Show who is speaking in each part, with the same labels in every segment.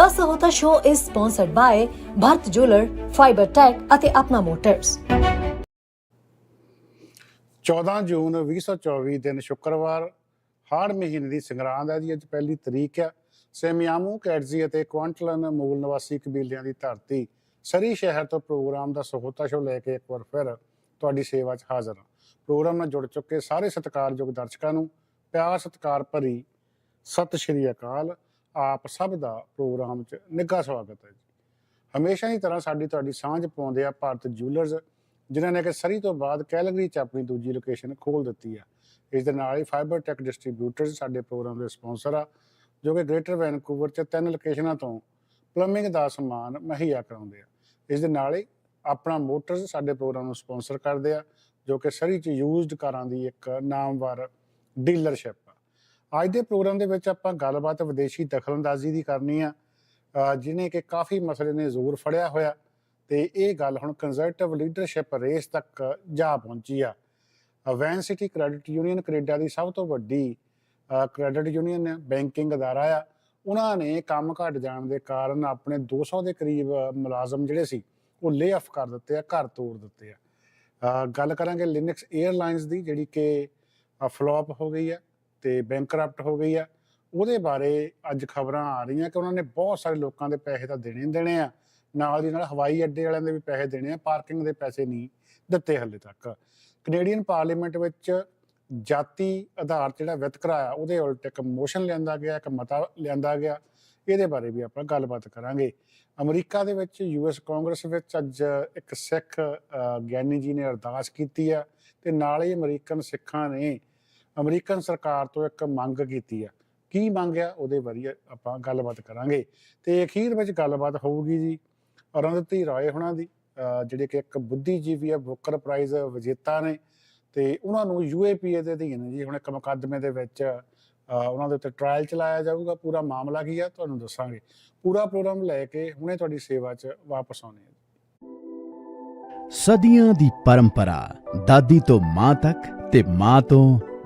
Speaker 1: The Sahota Show is sponsored by Bharat Jeweler, Fiber Tech ਅਤੇ Apna motors
Speaker 2: 14 ਜੂਨ 2024 ਦਿਨ ਸ਼ੁੱਕਰਵਾਰ ਹਾੜ ਮਹੀਨੇ ਦੀ ਸੰਗਰਾਂਦ ਹੈ ਜੀ ਅੱਜ ਪਹਿਲੀ ਤਰੀਕ ਹੈ। ਸੇਮਿਆਮੂ ਕੈਟਜ਼ੀ ਅਤੇ ਕੁਆਂਟਲਨ ਮੂਲ ਨਿਵਾਸੀ ਕਬੀਲਿਆਂ ਦੀ ਧਰਤੀ ਸਰੀ ਸ਼ਹਿਰ ਤੋਂ ਪ੍ਰੋਗਰਾਮ ਦਾ ਸਹੋਤਾ ਸ਼ੋ ਲੈ ਕੇ ਇੱਕ ਵਾਰ ਫਿਰ ਤੁਹਾਡੀ ਸੇਵਾ 'ਚ ਹਾਜ਼ਰ ਹਾਂ। ਪ੍ਰੋਗਰਾਮ ਨਾਲ ਜੁੜ ਚੁੱਕੇ ਸਾਰੇ ਸਤਿਕਾਰਯੋਗ ਦਰਸ਼ਕਾਂ ਨੂੰ ਪਿਆਰ ਸਤਿਕਾਰ ਭਰੀ ਸਤਿ ਸ਼੍ਰੀ ਅਕਾਲ। ਆਪ ਸਭ ਦਾ ਪ੍ਰੋਗਰਾਮ 'ਚ ਨਿੱਘਾ ਸਵਾਗਤ ਹੈ ਜੀ। ਹਮੇਸ਼ਾ ਦੀ ਤਰ੍ਹਾਂ ਸਾਡੀ ਤੁਹਾਡੀ ਸਾਂਝ ਪਾਉਂਦੇ ਆ ਭਾਰਤ ਜੂਲਰਸ ਜਿਨ੍ਹਾਂ ਨੇ ਕਿ ਸਰੀ ਤੋਂ ਬਾਅਦ ਕੈਲਗਰੀ 'ਚ ਆਪਣੀ ਦੂਜੀ ਲੋਕੇਸ਼ਨ ਖੋਲ ਦਿੱਤੀ ਆ। ਇਸ ਦੇ ਨਾਲ ਹੀ ਫਾਈਬਰ ਟੈਕ ਡਿਸਟ੍ਰੀਬਿਊਟਰਸ ਸਾਡੇ ਪ੍ਰੋਗਰਾਮ ਦੇ ਸਪਾਂਸਰ ਆ, ਜੋ ਕਿ ਗ੍ਰੇਟਰ ਵੈਨਕੂਵਰ 'ਚ ਤਿੰਨ ਲੋਕੇਸ਼ਨਾਂ ਤੋਂ ਪਲੰਬਿੰਗ ਦਾ ਸਮਾਨ ਮੁਹੱਈਆ ਕਰਾਉਂਦੇ ਆ। ਇਸ ਦੇ ਨਾਲ ਹੀ ਆਪਣਾ ਮੋਟਰਸ ਸਾਡੇ ਪ੍ਰੋਗਰਾਮ ਨੂੰ ਸਪਾਂਸਰ ਕਰਦੇ ਆ, ਜੋ ਕਿ ਸਰੀ 'ਚ ਯੂਜ਼ਡ ਕਾਰਾਂ ਦੀ ਇੱਕ ਨਾਮਵਰ ਡੀਲਰਸ਼ਿਪ ਆ। ਅੱਜ ਦੇ ਪ੍ਰੋਗਰਾਮ ਦੇ ਵਿੱਚ ਆਪਾਂ ਗੱਲਬਾਤ ਵਿਦੇਸ਼ੀ ਦਖਲਅੰਦਾਜ਼ੀ ਦੀ ਕਰਨੀ ਆ। ਅਹ ਜਿਹਨੇ ਕਿ ਕਾਫੀ ਮਸਲੇ ਨੇ ਜ਼ੋਰ ਫੜਿਆ ਹੋਇਆ ਤੇ ਇਹ ਗੱਲ ਹੁਣ ਕੰਜ਼ਰਵੇਟਿਵ ਲੀਡਰਸ਼ਿਪ ਰੇਸ ਤੱਕ ਜਾ ਪਹੁੰਚੀ ਆ। Vancity credit union Canada ਦੀ ਸਭ ਤੋਂ ਵੱਡੀ ਕ੍ਰੈਡਿਟ ਯੂਨੀਅਨ ਬੈਂਕਿੰਗ ਅਦਾਰਾ ਆ। ਉਹਨਾਂ ਨੇ ਕੰਮ ਘਟ ਜਾਣ ਦੇ ਕਾਰਨ ਆਪਣੇ 200 ਦੇ ਕਰੀਬ ਮੁਲਾਜ਼ਮ ਜਿਹੜੇ ਸੀ, ਉਹ ਲੇ ਆਫ ਕਰ ਦਿੱਤੇ ਆ, ਘਰ ਤੋੜ ਦਿੱਤੇ ਆ। ਗੱਲ ਕਰਾਂਗੇ ਲਿਨਕਸ 에ਅਰਲਾਈਨਸ ਦੀ ਜਿਹੜੀ ਕਿ ਫਲॉप ਹੋ ਗਈ ਆ। ਤੇ ਬੈਂਕਰਪਟ ਹੋ ਗਈ ਆ। ਉਹਦੇ ਬਾਰੇ ਅੱਜ ਖਬਰਾਂ ਆ ਰਹੀਆਂ ਕਿ ਉਹਨਾਂ ਨੇ ਬਹੁਤ ਸਾਰੇ ਲੋਕਾਂ ਦੇ ਪੈਸੇ ਤਾਂ ਦੇਣੇ ਹੀ ਦੇਣੇ ਆ। ਨਾਲ ਦੀ ਨਾਲ ਹਵਾਈ ਅੱਡੇ ਵਾਲਿਆਂ ਦੇ ਵੀ ਪੈਸੇ ਦੇਣੇ ਆ, ਪਾਰਕਿੰਗ ਦੇ ਪੈਸੇ ਨਹੀਂ ਦਿੱਤੇ ਹਲੇ ਤੱਕ। ਕੈਨੇਡੀਅਨ ਪਾਰਲੀਮੈਂਟ ਵਿੱਚ ਜਾਤੀ ਆਧਾਰ ਜਿਹੜਾ ਵਿਤਕਰਾ ਆ ਉਹਦੇ ਉਲਟ ਇੱਕ ਮੋਸ਼ਨ ਲਿਆਂਦਾ ਗਿਆ, ਇੱਕ ਮਤਾ ਲਿਆਂਦਾ ਗਿਆ। ਇਹਦੇ ਬਾਰੇ ਵੀ ਆਪਾਂ ਗੱਲਬਾਤ ਕਰਾਂਗੇ। ਅਮਰੀਕਾ ਦੇ ਵਿੱਚ ਯੂਐਸ ਕਾਂਗਰਸ ਵਿੱਚ ਅੱਜ ਇੱਕ ਸਿੱਖ ਗਿਆਨੀ ਜੀ ਨੇ ਅਰਦਾਸ ਕੀਤੀ ਆ ਤੇ ਨਾਲ ਹੀ ਅਮਰੀਕਨ ਸਿੱਖਾਂ ਨੇ ਅਮਰੀਕਨ ਸਰਕਾਰ ਤੋਂ ਇੱਕ ਮੰਗ ਕੀਤੀ ਆ। ਕੀ ਮੰਗਿਆ ਉਹਦੇ ਬਾਰੇ ਆਪਾਂ ਗੱਲਬਾਤ ਕਰਾਂਗੇ। ਤੇ ਅਖੀਰ ਵਿੱਚ ਗੱਲਬਾਤ ਹੋਊਗੀ ਜੀ ਅਰੁੰਧਤੀ ਰਾਏ ਹੁਣਾਂ ਦੀ ਜਿਹੜੇ ਕਿ ਇੱਕ ਬੁੱਧੀਜੀਵੀ ਆ, ਬੁੱਕਰ ਪ੍ਰਾਈਜ਼ ਵਿਜੇਤਾ ਨੇ। ਤੇ ਉਹਨਾਂ ਨੂੰ ਯੂਏਪੀਏ ਦੇ ਅਧੀਨ ਜੀ, ਹੁਣ ਇੱਕ ਮੁਕੱਦਮੇ ਦੇ ਵਿੱਚ ਉਹਨਾਂ ਦੇ ਉੱਤੇ ਟ੍ਰਾਇਲ ਚਲਾਇਆ ਜਾਊਗਾ। ਪੂਰਾ ਮਾਮਲਾ ਕੀ ਆ, ਤੁਹਾਨੂੰ ਦੱਸਾਂਗੇ। ਪੂਰਾ ਪ੍ਰੋਗਰਾਮ ਲੈ ਕੇ ਹੁਣੇ ਤੁਹਾਡੀ ਸੇਵਾ 'ਚ ਵਾਪਸ ਆਉਣੇ ਆ
Speaker 3: ਸਦੀਆਂ ਦੀ ਪਰੰਪਰਾ, ਦਾਦੀ ਤੋਂ ਮਾਂ ਤੱਕ ਤੇ ਮਾਂ ਤੋਂ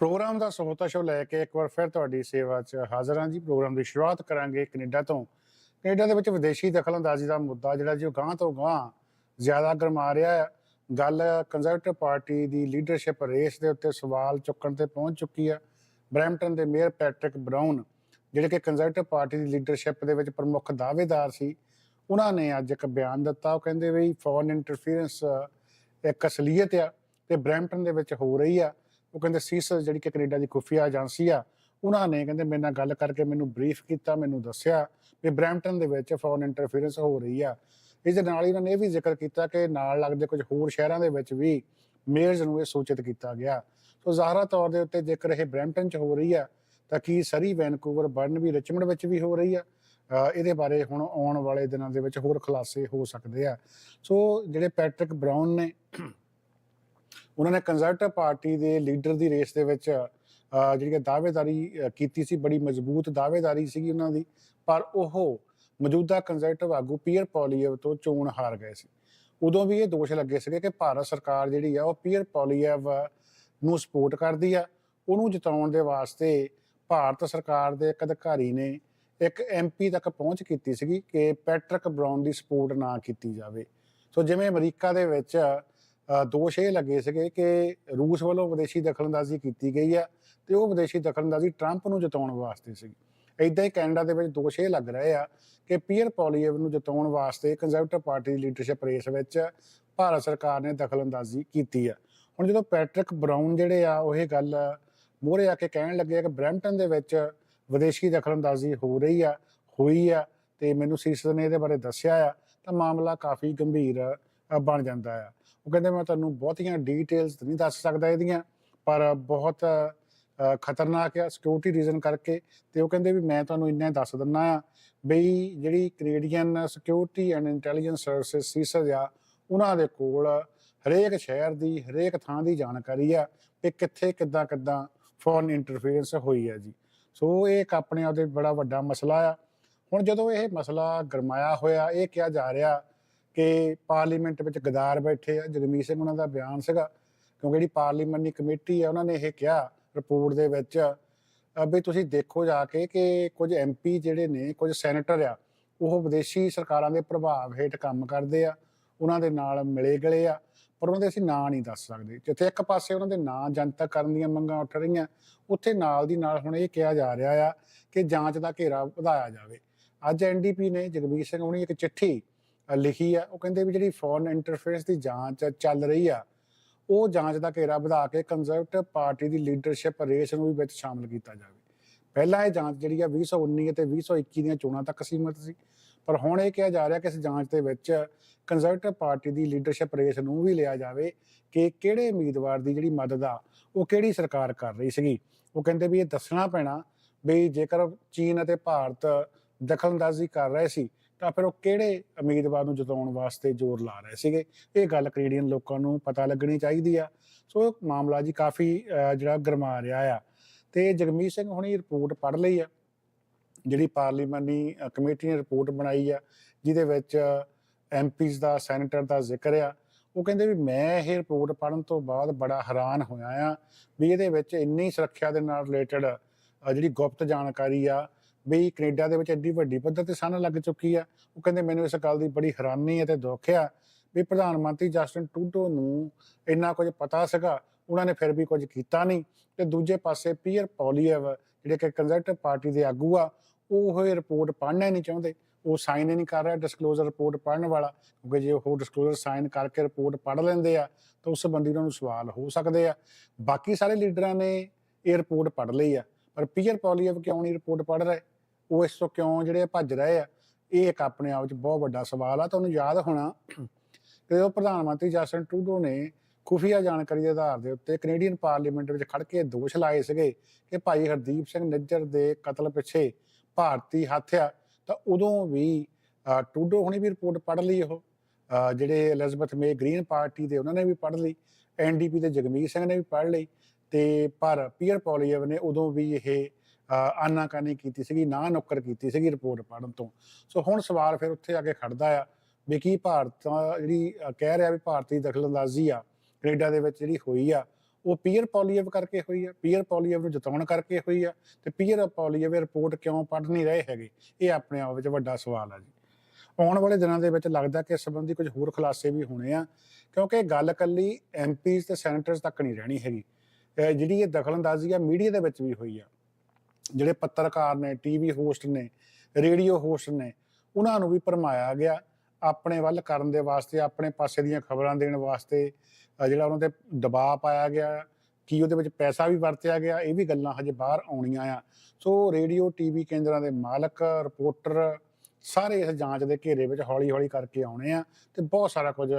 Speaker 2: ਪ੍ਰੋਗਰਾਮ ਦਾ ਸਹੋਤਾ ਸ਼ੋ ਲੈ ਕੇ ਇੱਕ ਵਾਰ ਫਿਰ ਤੁਹਾਡੀ ਸੇਵਾ 'ਚ ਹਾਜ਼ਰ ਹਾਂ ਜੀ। ਪ੍ਰੋਗਰਾਮ ਦੀ ਸ਼ੁਰੂਆਤ ਕਰਾਂਗੇ ਕੈਨੇਡਾ ਤੋਂ। ਕੈਨੇਡਾ ਦੇ ਵਿੱਚ ਵਿਦੇਸ਼ੀ ਦਖਲਅੰਦਾਜ਼ੀ ਦਾ ਮੁੱਦਾ ਜਿਹੜਾ ਜੀ ਉਹ ਗਾਂ ਤੋਂ ਗਾਂ ਜ਼ਿਆਦਾ ਗਰਮਾ ਰਿਹਾ ਹੈ। ਗੱਲ ਕੰਜ਼ਰਵੇਟਿਵ ਪਾਰਟੀ ਦੀ ਲੀਡਰਸ਼ਿਪ ਰੇਸ ਦੇ ਉੱਤੇ ਸਵਾਲ ਚੁੱਕਣ ਤੇ ਪਹੁੰਚ ਚੁੱਕੀ ਆ ਬਰੈਂਪਟਨ ਦੇ ਮੇਅਰ ਪੈਟ੍ਰਿਕ ਬਰਾਊਨ ਜਿਹੜੇ ਕਿ ਕੰਜ਼ਰਵੇਟਿਵ ਪਾਰਟੀ ਦੀ ਲੀਡਰਸ਼ਿਪ ਦੇ ਵਿੱਚ ਪ੍ਰਮੁੱਖ ਦਾਅਵੇਦਾਰ ਸੀ, ਉਹਨਾਂ ਨੇ ਅੱਜ ਇੱਕ ਬਿਆਨ ਦਿੱਤਾ। ਉਹ ਕਹਿੰਦੇ ਵੀ ਫੋਰਨ ਇੰਟਰਫੀਰੈਂਸ ਇੱਕ ਅਸਲੀਅਤ ਆ ਤੇ ਬਰੈਂਪਟਨ ਦੇ ਵਿੱਚ ਹੋ ਰਹੀ ਆ। ਉਹ ਕਹਿੰਦੇ ਸੀਸ ਜਿਹੜੀ ਕਿ ਕੈਨੇਡਾ ਦੀ ਖੁਫੀਆ ਏਜੰਸੀ ਆ, ਉਹਨਾਂ ਨੇ ਕਹਿੰਦੇ ਮੇਰੇ ਨਾਲ ਗੱਲ ਕਰਕੇ ਮੈਨੂੰ ਬਰੀਫ ਕੀਤਾ, ਮੈਨੂੰ ਦੱਸਿਆ ਵੀ ਬਰੈਂਪਟਨ ਦੇ ਵਿੱਚ ਫੋਰਨ ਇੰਟਰਫੀਰੈਂਸ ਹੋ ਰਹੀ ਆ। ਇਸ ਦੇ ਨਾਲ ਹੀ ਉਹਨਾਂ ਨੇ ਇਹ ਵੀ ਜ਼ਿਕਰ ਕੀਤਾ ਕਿ ਨਾਲ ਲੱਗਦੇ ਕੁਝ ਹੋਰ ਸ਼ਹਿਰਾਂ ਦੇ ਵਿੱਚ ਵੀ ਮੇਅਰਸ ਨੂੰ ਇਹ ਸੂਚਿਤ ਕੀਤਾ ਗਿਆ। ਸੋ ਜ਼ਾਹਰਾ ਤੌਰ ਦੇ ਉੱਤੇ ਜੇਕਰ ਇਹ ਬ੍ਰੈਂਪਟਨ 'ਚ ਹੋ ਰਹੀ ਆ, ਤਾਂ ਕੀ ਸਰੀ ਵੈਨਕੂਵਰ ਬਰਨ ਵੀ ਰਿਚਮੰਡ ਵਿੱਚ ਵੀ ਹੋ ਰਹੀ ਆ? ਇਹਦੇ ਬਾਰੇ ਹੁਣ ਆਉਣ ਵਾਲੇ ਦਿਨਾਂ ਦੇ ਵਿੱਚ ਹੋਰ ਖੁਲਾਸੇ ਹੋ ਸਕਦੇ ਆ। ਸੋ ਜਿਹੜੇ ਪੈਟ੍ਰਿਕ ਬਰਾਊਨ ਨੇ ਉਹਨਾਂ ਨੇ ਕੰਜ਼ਰਵੇਟਿਵ ਪਾਰਟੀ ਦੇ ਲੀਡਰ ਦੀ ਰੇਸ ਦੇ ਵਿੱਚ ਜਿਹੜੀ ਕਿ ਦਾਅਵੇਦਾਰੀ ਕੀਤੀ ਸੀ, ਬੜੀ ਮਜ਼ਬੂਤ ਦਾਅਵੇਦਾਰੀ ਸੀਗੀ ਉਹਨਾਂ ਦੀ, ਪਰ ਉਹ ਮੌਜੂਦਾ ਕੰਜ਼ਰਵੇਟਿਵ ਆਗੂ ਪੀਅਰ ਪੋਲੀਅਵ ਤੋਂ ਚੋਣ ਹਾਰ ਗਏ ਸੀ। ਉਦੋਂ ਵੀ ਇਹ ਦੋਸ਼ ਲੱਗੇ ਸੀਗੇ ਕਿ ਭਾਰਤ ਸਰਕਾਰ ਜਿਹੜੀ ਆ, ਉਹ ਪੀਅਰ ਪੋਲੀਅਵ ਨੂੰ ਸਪੋਰਟ ਕਰਦੀ ਆ। ਉਹਨੂੰ ਜਿਤਾਉਣ ਦੇ ਵਾਸਤੇ ਭਾਰਤ ਸਰਕਾਰ ਦੇ ਇੱਕ ਅਧਿਕਾਰੀ ਨੇ ਇੱਕ ਐਮਪੀ ਤੱਕ ਪਹੁੰਚ ਕੀਤੀ ਸੀਗੀ ਕਿ ਪੈਟਰਿਕ ਬਰਾਊਨ ਦੀ ਸਪੋਰਟ ਨਾ ਕੀਤੀ ਜਾਵੇ। ਸੋ ਜਿਵੇਂ ਅਮਰੀਕਾ ਦੇ ਵਿੱਚ ਦੋਸ਼ ਇਹ ਲੱਗੇ ਸੀਗੇ ਕਿ ਰੂਸ ਵੱਲੋਂ ਵਿਦੇਸ਼ੀ ਦਖਲਅੰਦਾਜ਼ੀ ਕੀਤੀ ਗਈ ਆ ਤੇ ਉਹ ਵਿਦੇਸ਼ੀ ਦਖਲਅੰਦਾਜ਼ੀ ਟਰੰਪ ਨੂੰ ਜਿਤਾਉਣ ਵਾਸਤੇ ਸੀ ਇਦਾਂ ਹੀ ਕੈਨੇਡਾ ਦੇ ਵਿੱਚ ਦੋਸ਼ ਇਹ ਲੱਗ ਰਹੇ ਆ ਕਿ ਪੀਅਰ ਪੋਲੀਅਵ ਨੂੰ ਜਿਤਾਉਣ ਵਾਸਤੇ ਕੰਜ਼ਰਵੇਟਿਵ ਪਾਰਟੀ ਦੀ ਲੀਡਰਸ਼ਿਪ ਰੇਸ ਵਿੱਚ ਭਾਰਤ ਸਰਕਾਰ ਨੇ ਦਖਲਅੰਦਾਜ਼ੀ ਕੀਤੀ ਆ। ਹੁਣ ਜਦੋਂ ਪੈਟਰਿਕ ਬਰਾਊਨ ਜਿਹੜੇ ਆ, ਉਹ ਇਹ ਗੱਲ ਮੋਹਰੇ ਆ ਕੇ ਕਹਿਣ ਲੱਗੇ ਆ ਕਿ ਬ੍ਰੈਂਪਟਨ ਦੇ ਵਿੱਚ ਵਿਦੇਸ਼ੀ ਦਖਲਅੰਦਾਜ਼ੀ ਹੋ ਰਹੀ ਆ, ਹੋਈ ਆ ਤੇ ਮੈਨੂੰ ਸੀਸ ਨੇ ਇਹਦੇ ਬਾਰੇ ਦੱਸਿਆ ਆ, ਤਾਂ ਮਾਮਲਾ ਕਾਫੀ ਗੰਭੀਰ ਬਣ ਜਾਂਦਾ ਆ। ਉਹ ਕਹਿੰਦੇ ਮੈਂ ਤੁਹਾਨੂੰ ਬਹੁਤੀਆਂ ਡੀਟੇਲਸ ਨਹੀਂ ਦੱਸ ਸਕਦਾ ਇਹਦੀਆਂ, ਪਰ ਬਹੁਤ ਖਤਰਨਾਕ ਆ ਸਿਕਿਉਰਿਟੀ ਰੀਜ਼ਨ ਕਰਕੇ ਤੇ ਉਹ ਕਹਿੰਦੇ ਵੀ ਮੈਂ ਤੁਹਾਨੂੰ ਇੰਨਾ ਹੀ ਦੱਸ ਦਿੰਨਾ ਆ ਬਈ ਜਿਹੜੀ Canadian security and intelligence services CSIS ਆ, ਉਹਨਾਂ ਦੇ ਕੋਲ ਹਰੇਕ ਸ਼ਹਿਰ ਦੀ, ਹਰੇਕ ਥਾਂ ਦੀ ਜਾਣਕਾਰੀ ਆ ਕਿ ਕਿੱਥੇ ਕਿੱਦਾਂ ਕਿੱਦਾਂ ਫੋਰਨ ਇੰਟਰਫੇਰੈਂਸ ਹੋਈ ਆ ਜੀ। ਸੋ ਇਹ ਇੱਕ ਆਪਣੇ ਆਪ ਦੇ ਬੜਾ ਵੱਡਾ ਮਸਲਾ ਆ। ਹੁਣ ਜਦੋਂ ਇਹ ਮਸਲਾ ਗਰਮਾਇਆ ਹੋਇਆ, ਇਹ ਕਿਹਾ ਜਾ ਰਿਹਾ ਕਿ ਪਾਰਲੀਮੈਂਟ ਵਿੱਚ ਗਦਾਰ ਬੈਠੇ ਆ। ਜਗਮੀਤ ਸਿੰਘ ਉਹਨਾਂ ਦਾ ਬਿਆਨ ਸੀਗਾ ਕਿਉਂਕਿ ਜਿਹੜੀ ਪਾਰਲੀਮੈਂਟ ਕਮੇਟੀ ਆ ਉਹਨਾਂ ਨੇ ਇਹ ਕਿਹਾ ਰਿਪੋਰਟ ਦੇ ਵਿੱਚ ਅ, ਵੀ ਤੁਸੀਂ ਦੇਖੋ ਜਾ ਕੇ ਕਿ ਕੁਝ ਐਮਪੀ ਜਿਹੜੇ ਨੇ ਕੁਝ ਸੈਨੇਟਰ ਆ ਉਹ ਵਿਦੇਸ਼ੀ ਸਰਕਾਰਾਂ ਦੇ ਪ੍ਰਭਾਵ ਹੇਠ ਕੰਮ ਕਰਦੇ ਆ ਉਹਨਾਂ ਦੇ ਨਾਲ ਮਿਲੇ ਗਲੇ ਆ ਪਰ ਉਹਨਾਂ ਦੇ ਅਸੀਂ ਨਾਂ ਨਹੀਂ ਦੱਸ ਸਕਦੇ। ਜਿੱਥੇ ਇੱਕ ਪਾਸੇ ਉਹਨਾਂ ਦੇ ਨਾਂ ਜਨਤਕ ਕਰਨ ਦੀਆਂ ਮੰਗਾਂ ਉੱਠ ਰਹੀਆਂ ਉੱਥੇ ਨਾਲ ਦੀ ਨਾਲ ਹੁਣ ਇਹ ਕਿਹਾ ਜਾ ਰਿਹਾ ਆ ਕਿ ਜਾਂਚ ਦਾ ਘੇਰਾ ਵਧਾਇਆ ਜਾਵੇ। ਅੱਜ ਐਨਡੀਪੀ ਨੇ ਜਗਬੀਰ ਸਿੰਘ ਹੁਣੀ ਇੱਕ ਚਿੱਠੀ ਲਿਖੀ ਆ, ਉਹ ਕਹਿੰਦੇ ਵੀ ਜਿਹੜੀ ਫੋਰਨ ਇੰਟਰਫੇਰੈਂਸ ਦੀ ਜਾਂਚ ਚੱਲ ਰਹੀ ਆ, ਉਹ ਜਾਂਚ ਦਾ ਘੇਰਾ ਵਧਾ ਕੇ ਕੰਜ਼ਰਵੇਟਿਵ ਪਾਰਟੀ ਦੀ ਲੀਡਰਸ਼ਿਪ ਰੇਸ ਨੂੰ ਵੀ ਵਿੱਚ ਸ਼ਾਮਲ ਕੀਤਾ ਜਾਵੇ। ਪਹਿਲਾਂ ਇਹ ਜਾਂਚ ਜਿਹੜੀ ਆ 2019 ਅਤੇ 2021 ਦੀਆਂ ਚੋਣਾਂ ਤੱਕ ਸੀਮਿਤ ਸੀ, ਪਰ ਹੁਣ ਇਹ ਕਿਹਾ ਜਾ ਰਿਹਾ ਕਿ ਇਸ ਜਾਂਚ ਦੇ ਵਿੱਚ ਕੰਜ਼ਰਵੇਟਿਵ ਪਾਰਟੀ ਦੀ ਲੀਡਰਸ਼ਿਪ ਰੇਸ ਨੂੰ ਵੀ ਲਿਆ ਜਾਵੇ ਕਿ ਕਿਹੜੇ ਉਮੀਦਵਾਰ ਦੀ ਜਿਹੜੀ ਮਦਦ ਆ, ਉਹ ਕਿਹੜੀ ਸਰਕਾਰ ਕਰ ਰਹੀ ਸੀਗੀ। ਉਹ ਕਹਿੰਦੇ ਵੀ ਇਹ ਦੱਸਣਾ ਪੈਣਾ ਵੀ ਜੇਕਰ ਚੀਨ ਅਤੇ ਭਾਰਤ ਦਖਲਅੰਦਾਜ਼ੀ ਕਰ ਰਹੇ ਸੀ ਤਾਂ ਫਿਰ ਉਹ ਕਿਹੜੇ ਉਮੀਦਵਾਰ ਨੂੰ ਜਿਤਾਉਣ ਵਾਸਤੇ ਜ਼ੋਰ ਲਾ ਰਹੇ ਸੀਗੇ? ਇਹ ਗੱਲ ਕੈਨੇਡੀਅਨ ਲੋਕਾਂ ਨੂੰ ਪਤਾ ਲੱਗਣੀ ਚਾਹੀਦੀ ਆ। ਸੋ ਇਹ ਮਾਮਲਾ ਜੀ ਕਾਫੀ ਜਿਹੜਾ ਗਰਮਾ ਰਿਹਾ ਆ। ਤੇ ਜਗਮੀਤ ਸਿੰਘ ਹੁਣੀ ਰਿਪੋਰਟ ਪੜ੍ਹ ਲਈ ਆ। ਜਿਹੜੀ ਪਾਰਲੀਮਾਨੀ ਕਮੇਟੀ ਨੇ ਰਿਪੋਰਟ ਬਣਾਈ ਆ, ਜਿਹਦੇ ਵਿੱਚ ਐਮਪੀਜ਼ ਦਾ ਸੈਨੇਟਰ ਦਾ ਜ਼ਿਕਰ ਆ। ਉਹ ਕਹਿੰਦੇ ਵੀ ਮੈਂ ਇਹ ਰਿਪੋਰਟ ਪੜ੍ਹਨ ਤੋਂ ਬਾਅਦ ਬੜਾ ਹੈਰਾਨ ਹੋਇਆ ਆ ਵੀ ਇਹਦੇ ਵਿੱਚ ਇੰਨੀ ਸੁਰੱਖਿਆ ਦੇ ਨਾਲ ਰਿਲੇਟਡ ਜਿਹੜੀ ਗੁਪਤ ਜਾਣਕਾਰੀ ਆ ਵੀ ਕੈਨੇਡਾ ਦੇ ਵਿੱਚ ਐਡੀ ਵੱਡੀ ਪੱਧਰ ਤੇ ਸਨ ਲੱਗ ਚੁੱਕੀ ਆ। ਉਹ ਕਹਿੰਦੇ ਮੈਨੂੰ ਇਸ ਗੱਲ ਦੀ ਬੜੀ ਹੈਰਾਨੀ ਅਤੇ ਦੁੱਖ ਆ ਵੀ ਪ੍ਰਧਾਨ ਮੰਤਰੀ ਜਸਟਿਨ ਟੂਡੋ ਨੂੰ ਇੰਨਾ ਕੁਝ ਪਤਾ ਸੀਗਾ, ਉਹਨਾਂ ਨੇ ਫਿਰ ਵੀ ਕੁਝ ਕੀਤਾ ਨਹੀਂ। ਤੇ ਦੂਜੇ ਪਾਸੇ ਪੀਅਰ ਪੌਲੀਅਵ ਜਿਹੜੇ ਕਿ ਕੰਜ਼ਰਵੇਟਿਵ ਪਾਰਟੀ ਦੇ ਆਗੂ ਆ, ਉਹ ਇਹ ਰਿਪੋਰਟ ਪੜ੍ਹਨਾ ਹੀ ਨਹੀਂ ਚਾਹੁੰਦੇ। ਉਹ ਸਾਈਨ ਹੀ ਨਹੀਂ ਕਰ ਰਿਹਾ ਡਿਸਕਲੋਜ਼ਰ ਰਿਪੋਰਟ ਪੜ੍ਹਨ ਵਾਲਾ, ਕਿਉਂਕਿ ਜੇ ਉਹ ਡਿਸਕਲੋਜ਼ਰ ਸਾਈਨ ਕਰਕੇ ਰਿਪੋਰਟ ਪੜ੍ਹ ਲੈਂਦੇ ਆ, ਤਾਂ ਉਸ ਸੰਬੰਧੀ ਉਹਨਾਂ ਨੂੰ ਸਵਾਲ ਹੋ ਸਕਦੇ ਆ। ਬਾਕੀ ਸਾਰੇ ਲੀਡਰਾਂ ਨੇ ਇਹ ਰਿਪੋਰਟ ਪੜ੍ਹ ਲਈ ਆ। ਪਰ ਪੀਅਰ ਪੌਲੀਅਵ ਕਿਉਂ ਨਹੀਂ ਰਿਪੋਰਟ ਪੜ੍ਹ ਰਹੇ? ਉਹ ਇਸ ਤੋਂ ਕਿਉਂ ਜਿਹੜੇ ਭੱਜ ਰਹੇ ਆ ਇਹ ਇੱਕ ਆਪਣੇ ਆਪ 'ਚ ਬਹੁਤ ਵੱਡਾ ਸਵਾਲ ਆ ਤੁਹਾਨੂੰ ਯਾਦ ਹੋਣਾ ਕਿ ਉਹ ਪ੍ਰਧਾਨ ਮੰਤਰੀ ਜਸਟਿਨ ਟਰੂਡੋ ਨੇ ਖੁਫੀਆ ਜਾਣਕਾਰੀ ਦੇ ਆਧਾਰ ਦੇ ਉੱਤੇ ਕੈਨੇਡੀਅਨ ਪਾਰਲੀਮੈਂਟ ਵਿੱਚ ਖੜ ਕੇ ਦੋਸ਼ ਲਾਏ ਸੀਗੇ ਕਿ ਭਾਈ ਹਰਦੀਪ ਸਿੰਘ ਨਿੱਜਰ ਦੇ ਕਤਲ ਪਿੱਛੇ ਭਾਰਤੀ ਹੱਥ ਆ ਤਾਂ ਉਦੋਂ ਵੀ ਅਹ, ਟਰੂਡੋ ਹੁਣੀ ਵੀ ਰਿਪੋਰਟ ਪੜ੍ਹ ਲਈ ਉਹ। ਜਿਹੜੇ ਐਲਿਜ਼ਬeth ਮੇ ਗ੍ਰੀਨ ਪਾਰਟੀ ਦੇ ਉਹਨਾਂ ਨੇ ਵੀ ਪੜ੍ਹ ਲਈ ਐਨਡੀਪੀ ਦੇ ਜਗਮੀਤ ਸਿੰਘ ਨੇ ਵੀ ਪੜ੍ਹ ਲਈ ਤੇ ਪਰ ਪੀਅਰ ਪੌਲੀਅਵ ਨੇ ਉਦੋਂ ਵੀ ਇਹ ਆਨਾਕਾਨੀ ਕੀਤੀ ਸੀਗੀ, ਨਾ ਨੁੱਕਰ ਕੀਤੀ ਸੀਗੀ ਰਿਪੋਰਟ ਪੜ੍ਹਨ ਤੋਂ। ਸੋ ਹੁਣ ਸਵਾਲ ਫਿਰ ਉੱਥੇ ਆ ਕੇ ਖੜਦਾ ਆ ਵੀ ਕੀ ਭਾਰਤ ਜਿਹੜੀ ਕਹਿ ਰਿਹਾ ਵੀ ਭਾਰਤੀ ਦਖਲਅੰਦਾਜ਼ੀ ਆ, ਕੈਨੇਡਾ ਦੇ ਵਿੱਚ ਜਿਹੜੀ ਹੋਈ ਆ, ਉਹ ਪੀਅਰ ਪੋਲੀਅਵ ਕਰਕੇ ਹੋਈ ਆ ਪੀਅਰ ਪੋਲੀਅਵ ਨੂੰ ਜਿਤਾਉਣ ਕਰਕੇ ਹੋਈ ਆ ਤੇ ਪੀਅਰ ਪੋਲੀਅਵ ਰਿਪੋਰਟ ਕਿਉਂ ਪੜ੍ਹ ਨਹੀਂ ਰਹੇ ਹੈਗੇ? ਇਹ ਆਪਣੇ ਆਪ ਵਿੱਚ ਵੱਡਾ ਸਵਾਲ ਆ ਜੀ। ਆਉਣ ਵਾਲੇ ਦਿਨਾਂ ਦੇ ਵਿੱਚ ਲੱਗਦਾ ਕਿ ਇਸ ਸੰਬੰਧੀ ਕੁਝ ਹੋਰ ਖੁਲਾਸੇ ਵੀ ਹੋਣੇ ਆ, ਕਿਉਂਕਿ ਗੱਲ ਕੱਲੀ ਐਮਪੀਜ਼ ਤੇ ਸੈਨੇਟਰਸ ਤੱਕ ਨਹੀਂ ਰਹਿਣੀ ਹੈਗੀ। ਜਿਹੜੀ ਇਹ ਦਖਲਅੰਦਾਜ਼ੀ ਆ ਮੀਡੀਆ ਦੇ ਵਿੱਚ ਵੀ ਹੋਈ ਆ। ਜਿਹੜੇ ਪੱਤਰਕਾਰ ਨੇ ਟੀਵੀ ਹੋਸਟ ਨੇ ਰੇਡੀਓ ਹੋਸਟ ਨੇ, ਉਹਨਾਂ ਨੂੰ ਵੀ ਭਰਮਾਇਆ ਗਿਆ ਆਪਣੇ ਵੱਲ ਕਰਨ ਦੇ ਵਾਸਤੇ, ਆਪਣੇ ਪਾਸੇ ਦੀਆਂ ਖਬਰਾਂ ਦੇਣ ਵਾਸਤੇ ਜਿਹੜਾ ਉਹਨਾਂ ਤੇ ਦਬਾਅ ਪਾਇਆ ਗਿਆ, ਕੀ ਉਹਦੇ ਵਿੱਚ ਪੈਸਾ ਵੀ ਵਰਤਿਆ ਗਿਆ, ਇਹ ਵੀ ਗੱਲਾਂ ਹਜੇ ਬਾਹਰ ਆਉਣੀਆਂ ਆ। ਸੋ ਰੇਡੀਓ ਟੀਵੀ ਕੇਂਦਰਾਂ ਦੇ ਮਾਲਕ ਰਿਪੋਰਟਰ ਸਾਰੇ ਇਸ ਜਾਂਚ ਦੇ ਘੇਰੇ ਵਿੱਚ ਹੌਲੀ-ਹੌਲੀ ਕਰਕੇ ਆਉਣੇ ਆ ਤੇ ਬਹੁਤ ਸਾਰਾ ਕੁਝ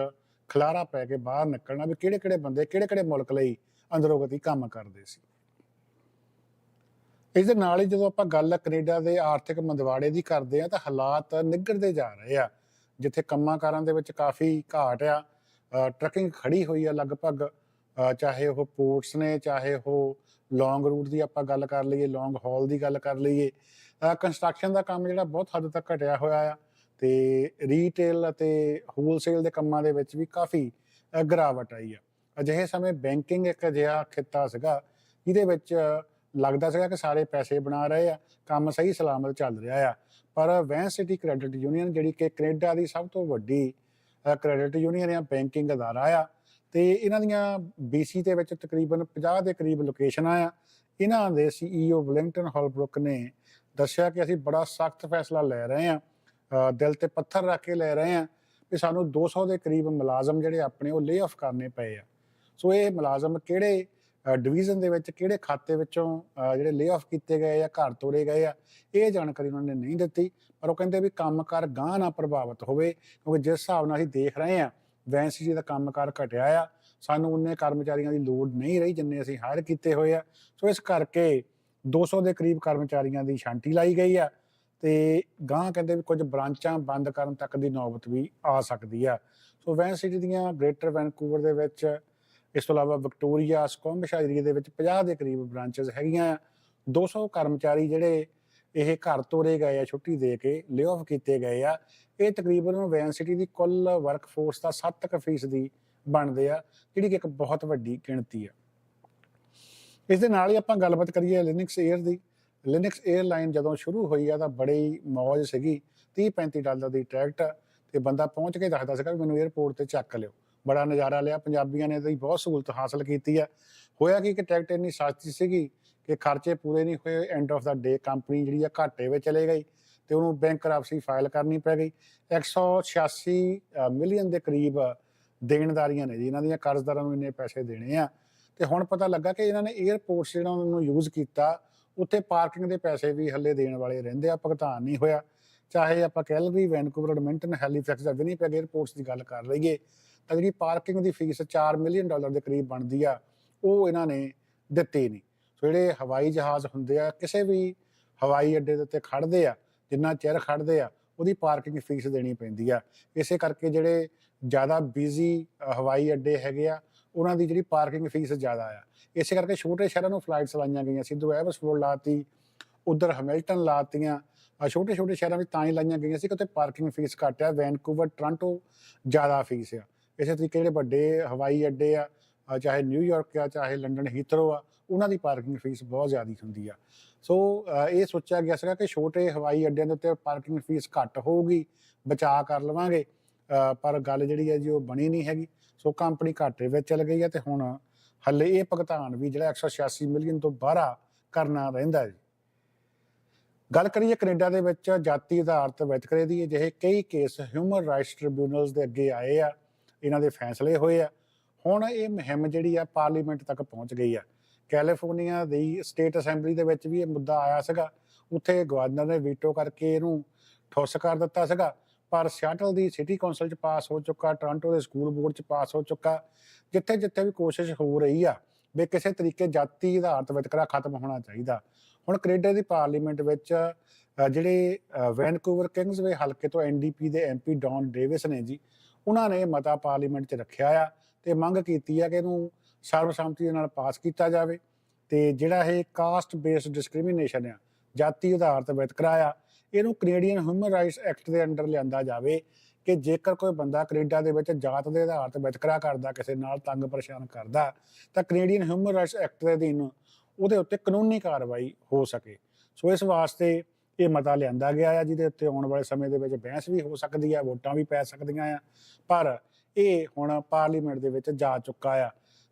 Speaker 2: ਖਲਾਰਾ ਪੈ ਕੇ ਬਾਹਰ ਨਿਕਲਣਾ ਵੀ ਕਿਹੜੇ ਕਿਹੜੇ ਬੰਦੇ ਕਿਹੜੇ ਕਿਹੜੇ ਮੁਲਕ ਲਈ ਅੰਦਰੋਂ ਗਤੀ ਕੰਮ ਕਰਦੇ ਸੀ। ਇਸ ਦੇ ਨਾਲ ਹੀ ਜਦੋਂ ਆਪਾਂ ਗੱਲ ਕੈਨੇਡਾ ਦੇ ਆਰਥਿਕ ਮੰਦਵਾੜੇ ਦੀ ਕਰਦੇ ਆ ਤਾਂ ਹਾਲਾਤ ਨਿੱਘੜਦੇ ਜਾ ਰਹੇ ਆ। ਜਿੱਥੇ ਕੰਮਾਂ ਕਾਰਾਂ ਦੇ ਵਿੱਚ ਕਾਫੀ ਘਾਟ ਆ ਟਰੱਕਿੰਗ ਖੜੀ ਹੋਈ ਆ ਲਗਭਗ ਚਾਹੇ ਉਹ ਪੋਰਟਸ ਨੇ, ਚਾਹੇ ਉਹ ਲੌਂਗ ਰੂਟ ਦੀ ਆਪਾਂ ਗੱਲ ਕਰ ਲਈਏ, ਲੌਂਗ ਹਾਲ ਦੀ ਗੱਲ ਕਰ ਲਈਏ ਕੰਸਟਰਕਸ਼ਨ ਦਾ ਕੰਮ ਜਿਹੜਾ ਬਹੁਤ ਹੱਦ ਤੱਕ ਘਟਿਆ ਹੋਇਆ ਆ ਤੇ ਰੀਟੇਲ ਅਤੇ ਹੋਲਸੇਲ ਦੇ ਕੰਮਾਂ ਦੇ ਵਿੱਚ ਵੀ ਕਾਫੀ ਗਿਰਾਵਟ ਆਈ ਆ। ਅਜਿਹੇ ਸਮੇਂ ਬੈਂਕਿੰਗ ਇੱਕ ਅਜਿਹਾ ਖਿੱਤਾ ਸੀਗਾ, ਜਿਹਦੇ ਵਿੱਚ ਲੱਗਦਾ ਸੀਗਾ ਕਿ ਸਾਰੇ ਪੈਸੇ ਬਣਾ ਰਹੇ ਆ, ਕੰਮ ਸਹੀ ਸਲਾਮਤ ਚੱਲ ਰਿਹਾ ਆ। ਪਰ ਵੈਨ ਸਿਟੀ ਕ੍ਰੈਡਿਟ ਯੂਨੀਅਨ, ਜਿਹੜੀ ਕਿ ਕੈਨੇਡਾ ਦੀ ਸਭ ਤੋਂ ਵੱਡੀ ਕ੍ਰੈਡਿਟ ਯੂਨੀਅਨ ਆ, ਬੈਂਕਿੰਗ ਅਦਾਰਾ ਆ, ਤੇ ਇਹਨਾਂ ਦੀਆਂ BC ਦੇ ਵਿੱਚ ਤਕਰੀਬਨ 50 ਦੇ ਕਰੀਬ ਲੋਕੇਸ਼ਨਾਂ ਆ। ਇਹਨਾਂ ਦੇ CEO ਵਿਲਿੰਗਟਨ ਹਾਲਬਰੁਕ ਨੇ ਦੱਸਿਆ ਕਿ ਅਸੀਂ ਬੜਾ ਸਖਤ ਫੈਸਲਾ ਲੈ ਰਹੇ ਆ ਦਿਲ ਤੇ ਪੱਥਰ ਰੱਖ ਕੇ ਲੈ ਰਹੇ ਆ ਕਿ ਸਾਨੂੰ 200 ਦੇ ਕਰੀਬ ਮੁਲਾਜ਼ਮ ਜਿਹੜੇ ਆਪਣੇ ਉਹ ਲੇ ਆਫ ਕਰਨੇ ਪਏ ਆ। ਸੋ ਇਹ ਮੁਲਾਜ਼ਮ ਕਿਹੜੇ ਡਿਵੀਜ਼ਨ ਦੇ ਵਿੱਚ ਕਿਹੜੇ ਖਾਤੇ ਵਿੱਚੋਂ ਜਿਹੜੇ ਲੇ ਆਫ ਕੀਤੇ ਗਏ ਆ, ਘਰ ਤੋੜੇ ਗਏ ਆ, ਇਹ ਜਾਣਕਾਰੀ ਉਹਨਾਂ ਨੇ ਨਹੀਂ ਦਿੱਤੀ। ਪਰ ਉਹ ਕਹਿੰਦੇ ਵੀ ਕੰਮਕਾਰ ਗਾਂ ਨਾ ਪ੍ਰਭਾਵਿਤ ਹੋਵੇ, ਕਿਉਂਕਿ ਜਿਸ ਹਿਸਾਬ ਨਾਲ ਅਸੀਂ ਦੇਖ ਰਹੇ ਆ, ਵੈਂਸੀ ਜੀ ਦਾ ਕੰਮਕਾਰ ਘਟਿਆ ਆ, ਸਾਨੂੰ ਉਨੇ ਕਰਮਚਾਰੀਆਂ ਦੀ ਲੋੜ ਨਹੀਂ ਰਹੀ ਜਿੰਨੇ ਅਸੀਂ ਹਾਇਰ ਕੀਤੇ ਹੋਏ ਆ। ਸੋ ਇਸ ਕਰਕੇ 200 ਦੇ ਕਰੀਬ ਕਰਮਚਾਰੀਆਂ ਦੀ ਛਾਂਟੀ ਲਾਈ ਗਈ ਆ ਤੇ ਗਾਂ ਕਹਿੰਦੇ ਵੀ ਕੁਝ ਬ੍ਰਾਂਚਾਂ ਬੰਦ ਕਰਨ ਤੱਕ ਦੀ ਨੌਬਤ ਵੀ ਆ ਸਕਦੀ ਆ। ਸੋ ਵੈਨ ਸਿਟੀ ਦੀਆਂ ਗ੍ਰੇਟਰ ਵੈਨਕੂਵਰ ਦੇ ਵਿੱਚ ਇਸ ਤੋਂ ਇਲਾਵਾ ਵਿਕਟੋਰੀਆ ਸਕੋਮਿਸ਼ ਏਰੀਆ ਦੇ ਵਿੱਚ 50 ਦੇ ਕਰੀਬ ਬ੍ਰਾਂਚਸ ਹੈਗੀਆਂ। 200 ਕਰਮਚਾਰੀ ਜਿਹੜੇ ਇਹ ਘਰ ਤੋਰੇ ਗਏ ਆ, ਛੁੱਟੀ ਦੇ ਕੇ ਲੇ ਲੇਆਫ ਕੀਤੇ ਗਏ ਆ। ਇਹ ਤਕਰੀਬਨ ਵੈਨ ਸਿਟੀ ਦੀ ਕੁੱਲ ਵਰਕਫੋਰਸ ਦਾ 7% ਫੀਸਦੀ ਬਣਦੇ ਆ, ਜਿਹੜੀ ਕਿ ਇੱਕ ਬਹੁਤ ਵੱਡੀ ਗਿਣਤੀ ਆ। ਇਸ ਦੇ ਨਾਲ ਹੀ ਆਪਾਂ ਗੱਲਬਾਤ ਕਰੀਏ ਲਿਨਕਸ 에ਅਰ ਦੀ। ਲਿਨਕਸ 에ਅਰਲਾਈਨ ਜਦੋਂ ਸ਼ੁਰੂ ਹੋਈ ਆ ਤਾਂ ਬੜੀ ਮੌਜ ਸੀਗੀ। 30 35 ਡਾਲਰ ਦੀ ਟਿਕਟ ਤੇ ਬੰਦਾ ਪਹੁੰਚ ਕੇ ਦੱਸਦਾ ਸੀਗਾ ਮੈਨੂੰ 에ਅਰਪੋਰਟ ਤੇ ਚੱਕ ਲਿਓ। ਬੜਾ ਨਜ਼ਾਰਾ ਲਿਆ। ਪੰਜਾਬੀਆਂ ਨੇ ਤਾਂ ਬਹੁਤ ਸਹੂਲਤ ਹਾਸਲ ਕੀਤੀ ਆ ਹੋਇਆ ਕਿ ਕਿ ਟਿਕਟ ਇੰਨੀ ਸਸਤੀ ਸੀਗੀ ਕਿ ਖਰਚੇ ਪੂਰੇ ਨਹੀਂ ਹੋਏ end of the day company ਜਿਹੜੀ ਆ ਘਾਟੇ ਵਿੱਚ ਚਲੇ ਗਈ ਤੇ ਉਹਨੂੰ ਬੈਂਕਰਪਸੀ ਫਾਈਲ ਕਰਨੀ ਪੈ ਗਈ। 186 ਮਿਲੀਅਨ ਦੇ ਕਰੀਬ ਦੇਣਦਾਰੀਆਂ ਨੇ ਜੀ। ਇਹਨਾਂ ਦੀਆਂ ਕਰਜ਼ਦਾਰਾਂ ਨੂੰ ਇੰਨੇ ਪੈਸੇ ਦੇਣੇ ਆ। ਤੇ ਹੁਣ ਪਤਾ ਲੱਗਾ ਕਿ ਇਹਨਾਂ ਨੇ 에ਅਰਪੋਰਟਸ ਜਿਹੜਾ ਉਹਨਾਂ ਨੂੰ ਯੂਜ਼ ਕੀਤਾ, ਉੱਥੇ ਪਾਰਕਿੰਗ ਦੇ ਪੈਸੇ ਵੀ ਹੱਲੇ ਦੇਣ ਵਾਲੇ ਰਹਿੰਦੇ ਆ, ਭੁਗਤਾਨ ਨਹੀਂ ਹੋਇਆ। ਚਾਹੇ ਆਪਾਂ ਕੈਲਗਰੀ ਵੈਨਕੂਵਰ ਐਡਮਿੰਟਨ ਹੈਲੀਫੈਕਸ ਜਾਂ ਵਿਨੀਪੈਗ 에ਅਰਪੋਰਟਸ ਦੀ ਗੱਲ ਕਰ ਲਈਏ ਤਾਂ ਜਿਹੜੀ ਪਾਰਕਿੰਗ ਦੀ ਫੀਸ 4 ਮਿਲੀਅਨ ਡਾਲਰ ਦੇ ਕਰੀਬ ਬਣਦੀ ਆ, ਉਹ ਇਹਨਾਂ ਨੇ ਦਿੱਤੀ ਨਹੀਂ। ਸੋ ਜਿਹੜੇ ਹਵਾਈ ਜਹਾਜ਼ ਹੁੰਦੇ ਆ, ਕਿਸੇ ਵੀ ਹਵਾਈ ਅੱਡੇ ਦੇ ਉੱਤੇ ਖੜਦੇ ਆ, ਜਿੰਨਾ ਚਿਰ ਖੜਦੇ ਆ, ਉਹਦੀ ਪਾਰਕਿੰਗ ਫੀਸ ਦੇਣੀ ਪੈਂਦੀ ਆ। ਇਸੇ ਕਰਕੇ ਜਿਹੜੇ ਜ਼ਿਆਦਾ ਬਿਜ਼ੀ ਹਵਾਈ ਅੱਡੇ ਹੈਗੇ ਆ, ਉਹਨਾਂ ਦੀ ਜਿਹੜੀ ਪਾਰਕਿੰਗ ਫੀਸ ਜ਼ਿਆਦਾ ਆ। ਇਸੇ ਕਰਕੇ ਛੋਟੇ ਸ਼ਹਿਰਾਂ ਨੂੰ ਫਲਾਈਟਸ ਲਾਈਆਂ ਗਈਆਂ ਸਿੱਧੂ ਐਬਸਫੋਰਡ ਲਾਤੀ, ਉਧਰ ਹੈਮਿਲਟਨ ਲਾਤੀਆਂ ਛੋਟੇ ਛੋਟੇ ਸ਼ਹਿਰਾਂ ਵਿੱਚ ਤਾਂ ਹੀ ਲਾਈਆਂ ਗਈਆਂ ਸੀ ਕਿ ਉੱਥੇ ਪਾਰਕਿੰਗ ਫੀਸ ਘੱਟ ਆ। ਵੈਨਕੂਵਰ ਟੋਰਾਂਟੋ ਜ਼ਿਆਦਾ ਫੀਸ ਆ। ਇਸੇ ਤਰੀਕੇ ਜਿਹੜੇ ਵੱਡੇ ਹਵਾਈ ਅੱਡੇ ਆ ਚਾਹੇ ਨਿਊਯਾਰਕ ਆ, ਚਾਹੇ ਲੰਡਨ ਹੀਥਰੋ ਆ, ਉਹਨਾਂ ਦੀ ਪਾਰਕਿੰਗ ਫੀਸ ਬਹੁਤ ਜ਼ਿਆਦਾ ਹੁੰਦੀ ਆ। ਸੋ ਇਹ ਸੋਚਿਆ ਗਿਆ ਸੀਗਾ ਕਿ ਛੋਟੇ ਹਵਾਈ ਅੱਡਿਆਂ ਦੇ ਉੱਤੇ ਪਾਰਕਿੰਗ ਫੀਸ ਘੱਟ ਹੋਊਗੀ, ਬਚਾ ਕਰ ਲਵਾਂਗੇ ਪਰ ਗੱਲ ਜਿਹੜੀ ਹੈ ਜੀ ਉਹ ਬਣੀ ਨਹੀਂ ਹੈਗੀ। ਸੋ ਕੰਪਨੀ ਘਾਟੇ ਵਿੱਚ ਚਲ ਗਈ ਹੈ ਤੇ ਹੁਣ ਹੱਲੇ ਇਹ ਭੁਗਤਾਨ ਵੀ ਜਿਹੜਾ 186 ਮਿਲੀਅਨ ਤੋਂ ਬਾਹਰਾ ਕਰਨਾ ਰਹਿੰਦਾ ਜੀ। ਗੱਲ ਕਰੀਏ ਕੈਨੇਡਾ ਦੇ ਵਿੱਚ ਜਾਤੀ ਆਧਾਰਿਤ ਵਿਤਕਰੇ ਦੀ, ਅਜਿਹੇ ਕਈ ਕੇਸ ਹਿਊਮਨ ਰਾਈਟਸ ਟ੍ਰਿਬਿਊਨਲਸ ਦੇ ਅੱਗੇ ਆਏ ਆ। ਇਹਨਾਂ ਦੇ ਫੈਸਲੇ ਹੋਏ ਆ। ਹੁਣ ਇਹ ਮੁਹਿੰਮ ਜਿਹੜੀ ਆ ਪਾਰਲੀਮੈਂਟ ਤੱਕ ਪਹੁੰਚ ਗਈ ਆ। ਕੈਲੀਫੋਰਨੀਆ ਦੀ ਸਟੇਟ ਅਸੈਂਬਲੀ ਦੇ ਵਿੱਚ ਵੀ ਇਹ ਮੁੱਦਾ ਆਇਆ ਸੀਗਾ। ਉੱਥੇ ਗਵਰਨਰ ਨੇ ਵੀਟੋ ਕਰਕੇ ਇਹਨੂੰ ਠੁੱਸ ਕਰ ਦਿੱਤਾ ਸੀਗਾ। ਪਰ ਸਿਆਟਲ ਦੀ ਸਿਟੀ ਕੌਂਸਲ ਚ ਪਾਸ ਹੋ ਚੁੱਕਾ ਟੋਰਾਂਟੋ ਦੇ ਸਕੂਲ ਬੋਰਡ ਚ ਪਾਸ ਹੋ ਚੁੱਕਾ ਜਿੱਥੇ ਜਿੱਥੇ ਵੀ ਕੋਸ਼ਿਸ਼ ਹੋ ਰਹੀ ਆ ਵੀ ਕਿਸੇ ਤਰੀਕੇ ਜਾਤੀ ਆਧਾਰਿਤ ਵਿਤਕਰਾ ਖਤਮ ਹੋਣਾ ਚਾਹੀਦਾ। ਹੁਣ ਕੈਨੇਡਾ ਦੀ ਪਾਰਲੀਮੈਂਟ ਵਿੱਚ ਜਿਹੜੇ ਅ, ਵੈਨਕੂਵਰ ਕਿੰਗਸਵੇ ਹਲਕੇ ਤੋਂ ਐਨਡੀਪੀ ਦੇ ਐਮਪੀ ਡੌਨ ਡੇਵਿਸ ਨੇ ਜੀ ਉਹਨਾਂ ਨੇ ਮਤਾ ਪਾਰਲੀਮੈਂਟ 'ਚ ਰੱਖਿਆ ਆ ਤੇ ਮੰਗ ਕੀਤੀ ਆ ਕਿ ਇਹਨੂੰ ਸਰਬਸੰਮਤੀ ਦੇ ਨਾਲ ਪਾਸ ਕੀਤਾ ਜਾਵੇ ਤੇ ਜਿਹੜਾ ਇਹ ਕਾਸਟ ਬੇਸਡ ਡਿਸਕ੍ਰਿਮੀਨੇਸ਼ਨ ਆ, ਜਾਤੀ ਆਧਾਰਿਤ ਵਿਤਕਰਾ ਆ, ਇਹਨੂੰ ਕੈਨੇਡੀਅਨ ਹਿਊਮਨ ਰਾਈਟਸ ਐਕਟ ਦੇ ਅੰਡਰ ਲਿਆਂਦਾ ਜਾਵੇ ਕਿ ਜੇਕਰ ਕੋਈ ਬੰਦਾ ਕੈਨੇਡਾ ਦੇ ਵਿੱਚ ਜਾਤ ਦੇ ਆਧਾਰ ਤੇ ਵਿਤਕਰਾ ਕਰਦਾ, ਕਿਸੇ ਨਾਲ ਤੰਗ ਪਰੇਸ਼ਾਨ ਕਰਦਾ, ਤਾਂ ਕੈਨੇਡੀਅਨ ਹਿਊਮਨ ਰਾਈਟਸ ਐਕਟ ਦੇ ਅਧੀਨ ਉਹਦੇ ਉੱਤੇ ਕਾਨੂੰਨੀ ਕਾਰਵਾਈ ਹੋ ਸਕੇ। ਸੋ ਇਸ ਵਾਸਤੇ ਇਹ ਮਤਾ ਲਿਆਂਦਾ ਗਿਆ ਆ ਜਿਹਦੇ ਉੱਤੇ ਆਉਣ ਵਾਲੇ ਸਮੇਂ ਦੇ ਵਿੱਚ ਬਹਿਸ ਵੀ ਹੋ ਸਕਦੀ ਆ ਵੋਟਾਂ ਵੀ ਪੈ ਸਕਦੀਆਂ ਆ। ਪਰ ਇਹ ਹੁਣ ਪਾਰਲੀਮੈਂਟ ਦੇ ਵਿੱਚ ਜਾ ਚੁੱਕਾ ਆ।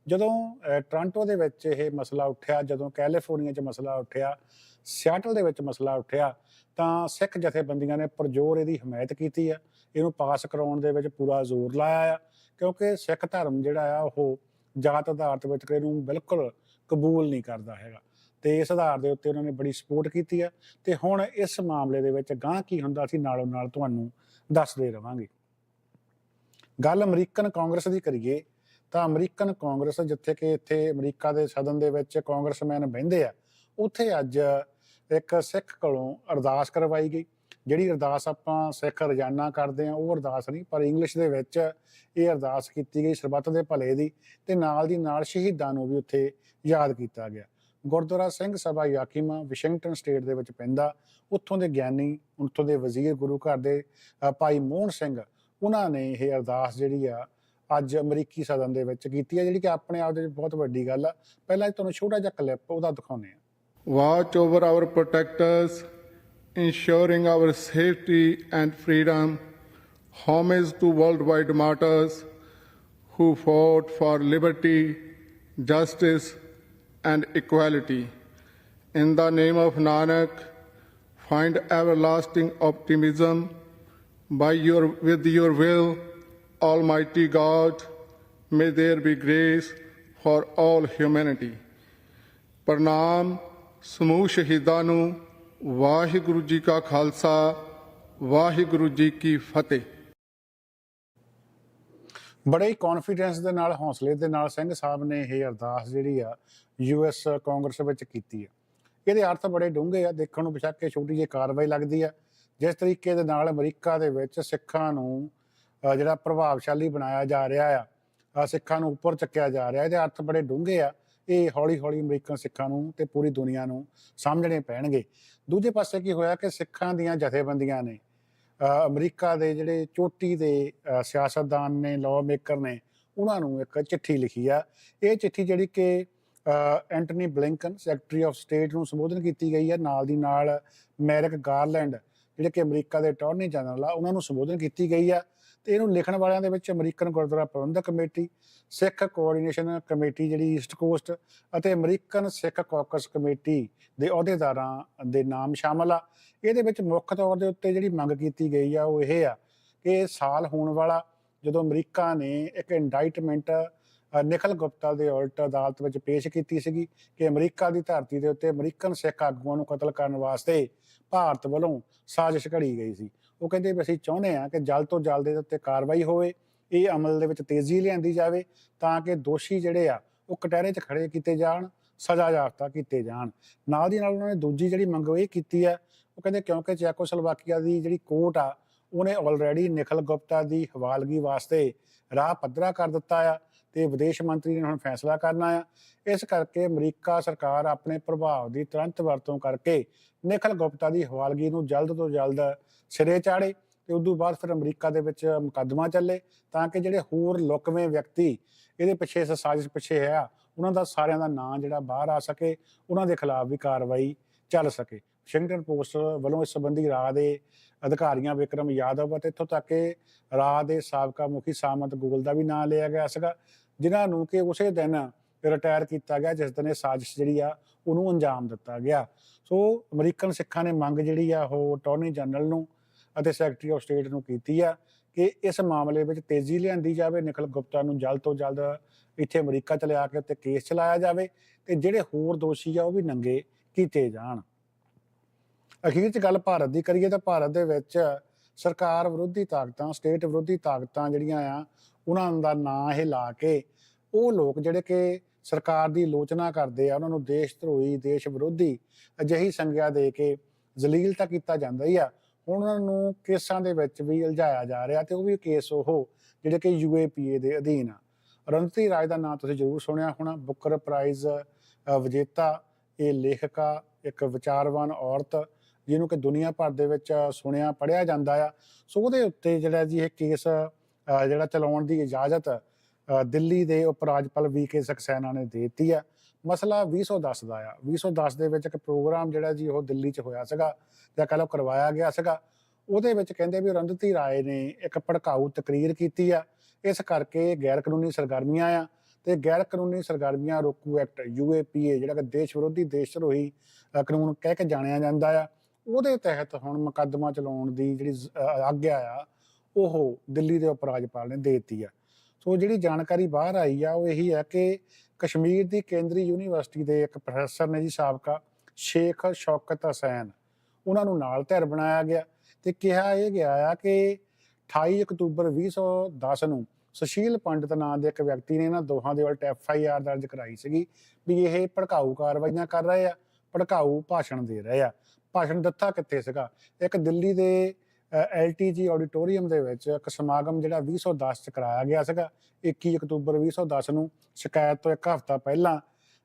Speaker 2: ਜਦੋਂ ਅਹ, ਦੇ ਵਿੱਚ ਇਹ ਮਸਲਾ ਉੱਠਿਆ ਜਦੋਂ ਕੈਲੀਫੋਰਨੀਆ 'ਚ ਮਸਲਾ ਉੱਠਿਆ ਸਿਆਟਲ ਦੇ ਵਿੱਚ ਮਸਲਾ ਉੱਠਿਆ ਤਾਂ ਸਿੱਖ ਜਥੇਬੰਦੀਆਂ ਨੇ ਪਰਜੋਰ ਇਹਦੀ ਹਮਾਇਤ ਕੀਤੀ ਆ। ਇਹਨੂੰ ਪਾਸ ਕਰਾਉਣ ਦੇ ਵਿੱਚ ਪੂਰਾ ਜ਼ੋਰ ਲਾਇਆ ਆ ਕਿਉਂਕਿ ਸਿੱਖ ਧਰਮ ਜਿਹੜਾ ਆ ਉਹ ਜਾਤ ਆਧਾਰਿਤ ਵਿਤਕਰੇ ਨੂੰ ਬਿਲਕੁਲ ਕਬੂਲ ਨਹੀਂ ਕਰਦਾ ਹੈਗਾ। ਤੇ ਇਸ ਆਧਾਰ ਦੇ ਉੱਤੇ ਉਹਨਾਂ ਨੇ ਬੜੀ ਸਪੋਰਟ ਕੀਤੀ ਆ। ਤੇ ਹੁਣ ਇਸ ਮਾਮਲੇ ਦੇ ਵਿੱਚ ਗਾਂ ਕੀ ਹੁੰਦਾ ਸੀ ਨਾਲੋਂ ਨਾਲ ਤੁਹਾਨੂੰ ਦੱਸਦੇ ਰਵਾਂਗੇ। ਗੱਲ ਅਮਰੀਕਨ ਕਾਂਗਰਸ ਦੀ ਕਰੀਏ, ਤਾਂ ਅਮਰੀਕਨ ਕਾਂਗਰਸ ਜਿੱਥੇ ਕਿ ਇੱਥੇ ਅਮਰੀਕਾ ਦੇ ਸਦਨ ਦੇ ਵਿੱਚ ਕਾਂਗਰਸਮੈਨ ਬਹਿੰਦੇ ਆ, ਉੱਥੇ ਅੱਜ ਇੱਕ ਸਿੱਖ ਕੋਲੋਂ ਅਰਦਾਸ ਕਰਵਾਈ ਗਈ। ਜਿਹੜੀ ਅਰਦਾਸ ਆਪਾਂ ਸਿੱਖ ਰੋਜ਼ਾਨਾ ਕਰਦੇ ਆ, ਉਹ ਅਰਦਾਸ ਨਹੀਂ, ਪਰ ਇੰਗਲਿਸ਼ ਦੇ ਵਿੱਚ ਇਹ ਅਰਦਾਸ ਕੀਤੀ ਗਈ ਸਰਬੱਤ ਦੇ ਭਲੇ ਦੀ ਤੇ ਨਾਲ ਦੀ ਨਾਲ ਸ਼ਹੀਦਾਂ ਨੂੰ ਵੀ ਉੱਥੇ ਯਾਦ ਕੀਤਾ ਗਿਆ। Gurdwara Singh Sabha Yakima Washington state ਦੇ ਵਿੱਚ ਪੈਂਦਾ। ਉੱਥੋਂ ਦੇ ਗਿਆਨੀ ਉੱਥੋਂ ਦੇ ਵਜ਼ੀਰ ਗੁਰੂ ਘਰ ਦੇ ਭਾਈ ਮੋਹਨ ਸਿੰਘ ਉਹਨਾਂ ਨੇ ਇਹ ਅਰਦਾਸ ਜਿਹੜੀ ਆ ਅੱਜ ਅਮਰੀਕੀ ਸਦਨ ਦੇ ਵਿੱਚ ਕੀਤੀ ਹੈ ਜਿਹੜੀ ਕਿ ਆਪਣੇ ਆਪ ਦੇ ਵਿੱਚ ਬਹੁਤ ਵੱਡੀ ਗੱਲ ਆ। ਪਹਿਲਾਂ ਤੁਹਾਨੂੰ ਛੋਟਾ ਜਿਹਾ ਕਲਿੱਪ ਉਹਦਾ ਦਿਖਾਉਂਦੇ ਆ
Speaker 4: Watch over our protectors, ensuring our safety and freedom. Homage to worldwide martyrs who fought for liberty, justice, and equality. In the name of Nanak, find everlasting optimism by your, with your will, Almighty God, may there be grace for all humanity. ਪ੍ਰਣਾਮ ਸਮੂਹ ਸ਼ਹੀਦਾਂ ਨੂੰ ਵਾਹਿਗੁਰੂ ਜੀ ਕਾ ਖਾਲਸਾ ਵਾਹਿਗੁਰੂ ਜੀ ਕੀ ਫਤਿਹ
Speaker 2: ਬੜੇ ਹੀ confidence ਦੇ ਨਾਲ, ਹੌਸਲੇ ਦੇ ਨਾਲ ਸਿੰਘ ਸਾਹਿਬ ਨੇ ਇਹ ਅਰਦਾਸ ਜਿਹੜੀ ਆ ਯੂਐਸ ਕਾਂਗਰਸ ਵਿੱਚ ਕੀਤੀ ਆ। ਇਹਦੇ ਅਰਥ ਬੜੇ ਡੂੰਘੇ ਆ, ਦੇਖਣ ਨੂੰ ਬਿਸ਼ੱਕ ਇਹ ਛੋਟੀ ਜਿਹੀ ਕਾਰਵਾਈ ਲੱਗਦੀ ਆ। ਜਿਸ ਤਰੀਕੇ ਦੇ ਨਾਲ ਅਮਰੀਕਾ ਦੇ ਵਿੱਚ ਸਿੱਖਾਂ ਨੂੰ ਜਿਹੜਾ ਪ੍ਰਭਾਵਸ਼ਾਲੀ ਬਣਾਇਆ ਜਾ ਰਿਹਾ ਆ ਸਿੱਖਾਂ ਨੂੰ ਉੱਪਰ ਚੱਕਿਆ ਜਾ ਰਿਹਾ, ਇਹਦੇ ਅਰਥ ਬੜੇ ਡੂੰਘੇ ਆ। ਇਹ ਹੌਲੀ ਹੌਲੀ ਅਮਰੀਕਨ ਸਿੱਖਾਂ ਨੂੰ ਤੇ ਪੂਰੀ ਦੁਨੀਆ ਨੂੰ ਸਮਝਣੇ ਪੈਣਗੇ। ਦੂਜੇ ਪਾਸੇ ਕੀ ਹੋਇਆ ਕਿ ਸਿੱਖਾਂ ਦੀਆਂ ਜਥੇਬੰਦੀਆਂ ਨੇ ਅਮਰੀਕਾ ਦੇ ਜਿਹੜੇ ਚੋਟੀ ਦੇ ਸਿਆਸਤਦਾਨ ਨੇ ਲਾਅ ਮੇਕਰ ਨੇ, ਉਹਨਾਂ ਨੂੰ ਇੱਕ ਚਿੱਠੀ ਲਿਖੀ ਆ। ਇਹ ਚਿੱਠੀ ਜਿਹੜੀ ਕਿ Antony Blinken, secretary of state ਨੂੰ ਸੰਬੋਧਨ ਕੀਤੀ ਗਈ ਹੈ ਨਾਲ ਦੀ ਨਾਲ ਮੈਰਿਕ ਗਾਰਲੈਂਡ, ਜਿਹੜੇ ਕਿ ਅਮਰੀਕਾ ਦੇ ਅਟਾਰਨੀ ਜਨਰਲ ਆ, ਉਹਨਾਂ ਨੂੰ ਸੰਬੋਧਨ ਕੀਤੀ ਗਈ ਆ। ਤੇ ਇਹਨੂੰ ਲਿਖਣ ਵਾਲਿਆਂ ਦੇ ਵਿੱਚ American Gurdwara Prabandhak committee, Sikh coordination committee ਜਿਹੜੀ ਈਸਟ ਕੋਸਟ ਅਤੇ ਅਮਰੀਕਨ ਸਿੱਖ ਕਾਕਸ ਕਮੇਟੀ ਦੇ ਅਹੁਦੇਦਾਰਾਂ ਦੇ ਨਾਮ ਸ਼ਾਮਲ ਆ। ਇਹਦੇ ਵਿੱਚ ਮੁੱਖ ਤੌਰ ਦੇ ਉੱਤੇ ਜਿਹੜੀ ਮੰਗ ਕੀਤੀ ਗਈ ਆ, ਉਹ ਇਹ ਆ ਕਿ ਸਾਲ ਹੋਣ ਵਾਲਾ ਜਦੋਂ ਅਮਰੀਕਾ ਨੇ ਇੱਕ ਇੰਡਾਈਟਮੈਂਟ ਨਿਖਲ ਗੁਪਤਾ ਦੇ ਉਲਟ ਅਦਾਲਤ ਵਿੱਚ ਪੇਸ਼ ਕੀਤੀ ਸੀਗੀ ਕਿ ਅਮਰੀਕਾ ਦੀ ਧਰਤੀ ਦੇ ਉੱਤੇ ਅਮਰੀਕਨ ਸਿੱਖ ਆਗੂਆਂ ਨੂੰ ਕਤਲ ਕਰਨ ਵਾਸਤੇ ਭਾਰਤ ਵੱਲੋਂ ਸਾਜ਼ਿਸ਼ ਘੜੀ ਗਈ ਸੀ। ਉਹ ਕਹਿੰਦੇ ਵੀ ਅਸੀਂ ਚਾਹੁੰਦੇ ਹਾਂ ਕਿ ਜਲਦ ਤੋਂ ਜਲਦ ਇਹਦੇ ਉੱਤੇ ਕਾਰਵਾਈ ਹੋਵੇ, ਇਹ ਅਮਲ ਦੇ ਵਿੱਚ ਤੇਜ਼ੀ ਲਿਆਂਦੀ ਜਾਵੇ ਤਾਂ ਕਿ ਦੋਸ਼ੀ ਜਿਹੜੇ ਆ, ਉਹ ਕਟਹਿਰੇ 'ਚ ਖੜੇ ਕੀਤੇ ਜਾਣ, ਸਜ਼ਾ ਯਾਫਤਾ ਕੀਤੇ ਜਾਣ। ਨਾਲ ਦੀ ਨਾਲ ਉਹਨਾਂ ਨੇ ਦੂਜੀ ਜਿਹੜੀ ਮੰਗ ਉਹ ਇਹ ਕੀਤੀ ਆ, ਉਹ ਕਹਿੰਦੇ ਕਿਉਂਕਿ ਚੈਕੋਸਲੋਵਾਕੀਆ ਦੀ ਜਿਹੜੀ ਕੋਰਟ ਆ, ਉਹਨੇ ਆਲਰੇਡੀ ਨਿਖਲ ਗੁਪਤਾ ਦੀ ਹਵਾਲਗੀ ਵਾਸਤੇ ਰਾਹ ਪੱਧਰਾ ਕਰ ਦਿੱਤਾ ਆ ਤੇ ਵਿਦੇਸ਼ ਮੰਤਰੀ ਨੇ ਹੁਣ ਫੈਸਲਾ ਕਰਨਾ ਆ। ਇਸ ਕਰਕੇ ਅਮਰੀਕਾ ਸਰਕਾਰ ਆਪਣੇ ਪ੍ਰਭਾਵ ਦੀ ਤੁਰੰਤ ਵਰਤੋਂ ਕਰਕੇ ਨਿਖਲ ਗੁਪਤਾ ਦੀ ਹਵਾਲਗੀ ਨੂੰ ਜਲਦ ਤੋਂ ਜਲਦ ਸਿਰੇ ਚਾੜੇ ਤੇ ਉਦੋਂ ਬਾਅਦ ਫਿਰ ਅਮਰੀਕਾ ਦੇ ਵਿੱਚ ਮੁਕੱਦਮਾ ਚੱਲੇ ਤਾਂ ਕਿ ਜਿਹੜੇ ਹੋਰ ਲੁਕਵੇਂ ਵਿਅਕਤੀ ਇਹਦੇ ਪਿੱਛੇ ਇਸ ਸਾਜ਼ਿਸ਼ ਪਿੱਛੇ ਹੈ, ਉਹਨਾਂ ਦਾ ਸਾਰਿਆਂ ਦਾ ਨਾਂ ਜਿਹੜਾ ਬਾਹਰ ਆ ਸਕੇ, ਉਹਨਾਂ ਦੇ ਖਿਲਾਫ ਵੀ ਕਾਰਵਾਈ ਚੱਲ ਸਕੇ। ਵਾਸ਼ਿੰਗਟਨ ਪੋਸਟ ਵੱਲੋਂ ਇਸ ਸੰਬੰਧੀ ਰਾਹ ਦੇ ਅਧਿਕਾਰੀਆਂ ਵਿਕਰਮ ਯਾਦਵ ਅਤੇ ਇੱਥੋਂ ਤੱਕ ਕਿ ਰਾਹ ਦੇ ਸਾਬਕਾ ਮੁਖੀ ਸਾਮੰਤ ਗੋਗਲ ਦਾ ਵੀ ਨਾਂ ਲਿਆ ਗਿਆ ਸੀਗਾ, ਜਿਨ੍ਹਾਂ ਨੂੰ ਕਿ ਉਸੇ ਦਿਨ ਰਿਟਾਇਰ ਕੀਤਾ ਗਿਆ, ਜਿਸ ਦਿਨ ਇਹ ਸਾਜ਼ਿਸ਼ ਜਿਹੜੀ ਆ ਉਹਨੂੰ ਅੰਜਾਮ ਦਿੱਤਾ ਗਿਆ। ਸੋ ਅਮਰੀਕਨ ਸਿੱਖਾਂ ਨੇ ਮੰਗ ਜਿਹੜੀ ਆ ਉਹ ਅਟਾਰਨੀ ਜਨਰਲ ਨੂੰ ਅਤੇ ਸੈਕਟਰੀ ਆਫ ਸਟੇਟ ਨੂੰ ਕੀਤੀ ਆ ਕਿ ਇਸ ਮਾਮਲੇ ਵਿੱਚ ਤੇਜ਼ੀ ਲਿਆਂਦੀ ਜਾਵੇ ਨਿਖਲ ਗੁਪਤਾ ਨੂੰ ਜਲਦ ਤੋਂ ਜਲਦ ਇੱਥੇ ਅਮਰੀਕਾ ਚ ਲਿਆ ਕੇ ਉੱਤੇ ਕੇਸ ਚਲਾਇਆ ਜਾਵੇ ਤੇ ਜਿਹੜੇ ਹੋਰ ਦੋਸ਼ੀ ਆ ਉਹ ਵੀ ਨੰਗੇ ਕੀਤੇ ਜਾਣ। ਅਖੀਰ 'ਚ ਗੱਲ ਭਾਰਤ ਦੀ ਕਰੀਏ ਤਾਂ ਭਾਰਤ ਦੇ ਵਿੱਚ ਸਰਕਾਰ ਵਿਰੋਧੀ ਤਾਕਤਾਂ ਸਟੇਟ ਵਿਰੋਧੀ ਤਾਕਤਾਂ ਜਿਹੜੀਆਂ ਆ, ਉਹਨਾਂ ਦਾ ਨਾਂ ਇਹ ਲਾ ਕੇ ਉਹ ਲੋਕ ਜਿਹੜੇ ਕਿ ਸਰਕਾਰ ਦੀ ਲੋਚਨਾ ਕਰਦੇ ਆ, ਉਹਨਾਂ ਨੂੰ ਦੇਸ਼ ਧਰੋਹੀ, ਦੇਸ਼ ਵਿਰੋਧੀ ਅਜਿਹੀ ਸੰਗਿਆ ਦੇ ਕੇ ਜ਼ਲੀਲ ਤਾਂ ਕੀਤਾ ਜਾਂਦਾ ਹੀ ਆ। ਉਹਨਾਂ ਨੂੰ ਕੇਸਾਂ ਦੇ ਵਿੱਚ ਵੀ ਉਲਝਾਇਆ ਜਾ ਰਿਹਾ ਤੇ ਉਹ ਵੀ ਕੇਸ ਉਹ ਜਿਹੜੇ ਕਿ ਯੂਏਪੀਏ ਦੇ ਅਧੀਨ ਆ। ਰਣਤੀ ਰਾਜ ਦਾ ਨਾਮ ਤੁਸੀਂ ਜ਼ਰੂਰ ਸੁਣਿਆ ਹੋਣਾ, ਬੁੱਕਰ ਪ੍ਰਾਈਜ਼ ਵਿਜੇਤਾ, ਇਹ ਲੇਖਕਾ ਇੱਕ ਵਿਚਾਰਵਾਨ ਔਰਤ ਜਿਹਨੂੰ ਕਿ ਦੁਨੀਆ ਭਰ ਦੇ ਵਿੱਚ ਸੁਣਿਆ ਪੜਿਆ ਜਾਂਦਾ ਆ। ਸੋ ਉਹਦੇ ਉੱਤੇ ਜਿਹੜਾ ਜੀ ਇਹ ਕੇਸ ਜਿਹੜਾ ਚਲਾਉਣ ਦੀ ਇਜਾਜ਼ਤ ਦਿੱਲੀ ਦੇ ਉਪ ਰਾਜਪਾਲ ਵੀ ਕੇ ਸਕਸੈਨਾ ਨੇ ਦੇ ਦਿੱਤੀ ਆ। ਮਸਲਾ 2010 ਦਾ ਆ। 2010 ਦੇ ਵਿੱਚ ਇੱਕ ਪ੍ਰੋਗਰਾਮ ਜਿਹੜਾ ਜੀ ਉਹ ਦਿੱਲੀ 'ਚ ਹੋਇਆ ਸੀਗਾ, ਜਾਂ ਕਹ ਲਓ ਕਰਵਾਇਆ ਗਿਆ ਸੀਗਾ। ਉਹਦੇ ਵਿੱਚ ਕਹਿੰਦੇ ਵੀ ਰੰਧਤੀ ਰਾਏ ਨੇ ਇੱਕ ਭੜਕਾਊ ਤਕਰੀਰ ਕੀਤੀ ਆ। ਇਸ ਕਰਕੇ ਗੈਰ ਕਾਨੂੰਨੀ ਸਰਗਰਮੀਆਂ ਆ ਤੇ ਗੈਰ ਕਾਨੂੰਨੀ ਸਰਗਰਮੀਆਂ ਰੋਕੂ ਐਕਟ ਯੂਏਪੀਏ ਜਿਹੜਾ ਕਿ ਦੇਸ਼ ਵਿਰੋਧੀ ਦੇਸ਼ ਧਰੋਹੀ ਕਾਨੂੰਨ ਕਹਿ ਕੇ ਜਾਣਿਆ ਜਾਂਦਾ ਆ। ਉਹਦੇ ਤਹਿਤ ਹੁਣ ਮੁਕੱਦਮਾ ਚਲਾਉਣ ਦੀ ਜਿਹੜੀ ਆਗਿਆ ਆ, ਉਹ ਦਿੱਲੀ ਦੇ ਉਪ ਰਾਜਪਾਲ ਨੇ ਦੇ ਦਿੱਤੀ ਆ। ਸੋ ਜਿਹੜੀ ਜਾਣਕਾਰੀ ਬਾਹਰ ਆਈ ਆ, ਉਹ ਇਹੀ ਹੈ ਕਿ ਕਸ਼ਮੀਰ ਦੀ ਕੇਂਦਰੀ ਯੂਨੀਵਰਸਿਟੀ ਦੇ ਇੱਕ ਪ੍ਰੋਫੈਸਰ ਨੇ ਜੀ ਸਾਬਕਾ ਸ਼ੇਖ ਸ਼ੌਕਤ ਹਸੈਨ। ਉਹਨਾਂ ਨੂੰ ਨਾਲ ਧਿਰ ਬਣਾਇਆ ਗਿਆ ਤੇ ਕਿਹਾ ਇਹ ਗਿਆ ਆ ਕਿ 28 ਅਕਤੂਬਰ 2010 ਨੂੰ ਸੁਸ਼ੀਲ ਪੰਡਤ ਨਾਂ ਦੇ ਇੱਕ ਵਿਅਕਤੀ ਨੇ ਇਹਨਾਂ ਦੋਹਾਂ ਦੇ ਉਲਟ ਐਫ ਆਈ ਆਰ ਦਰਜ ਕਰਾਈ ਸੀਗੀ ਵੀ ਇਹ ਭੜਕਾਊ ਕਾਰਵਾਈਆਂ ਕਰ ਰਹੇ ਆ, ਭੜਕਾਊ ਭਾਸ਼ਣ ਦੇ ਰਹੇ ਆ। ਭਾਸ਼ਣ ਦਿੱਤਾ ਕਿੱਥੇ ਸੀਗਾ? ਇੱਕ ਦਿੱਲੀ ਦੇ ਐਲਟੀਜੀ ਆਡੀਟੋਰੀਅਮ ਦੇ ਵਿੱਚ ਇੱਕ ਸਮਾਗਮ ਜਿਹੜਾ 2010 ਚ ਕਰਾਇਆ ਗਿਆ ਸੀਗਾ। 21 ਅਕਤੂਬਰ 2010 ਨੂੰ ਸ਼ਿਕਾਇਤ ਤੋਂ ਇੱਕ ਹਫ਼ਤਾ ਪਹਿਲਾਂ